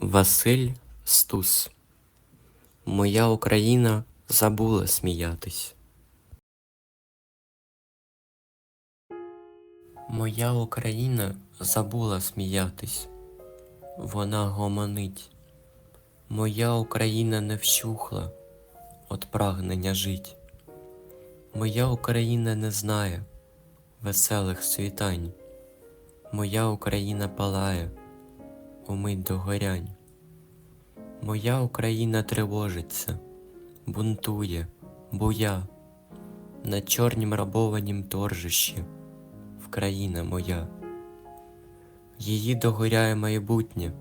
Василь Стус Моя Україна забула сміятись. Моя Україна забула сміятись, вона гомонить. Моя Україна не вщухла от прагнення жить. Моя Україна не знає веселих світань. Моя Україна палає умить догорянь. Моя Україна тривожиться, бунтує, буя на чорнім рабованім торжищі, Вкраїна моя. Її догоряє майбутнє,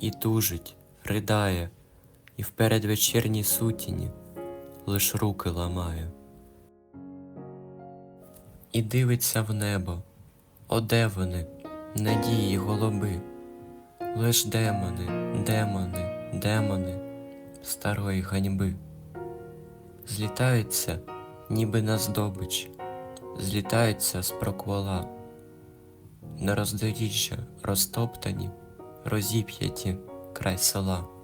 і тужить, ридає, і в передвечірній сутіні лиш руки ламає. І дивиться в небо, о де вони, надії голуби, лиш демони, демони, демони старої ганьби. Злітаються, ніби на здобич, злітаються з проквола, на роздоріжжя розтоптані, розіп'яті край села.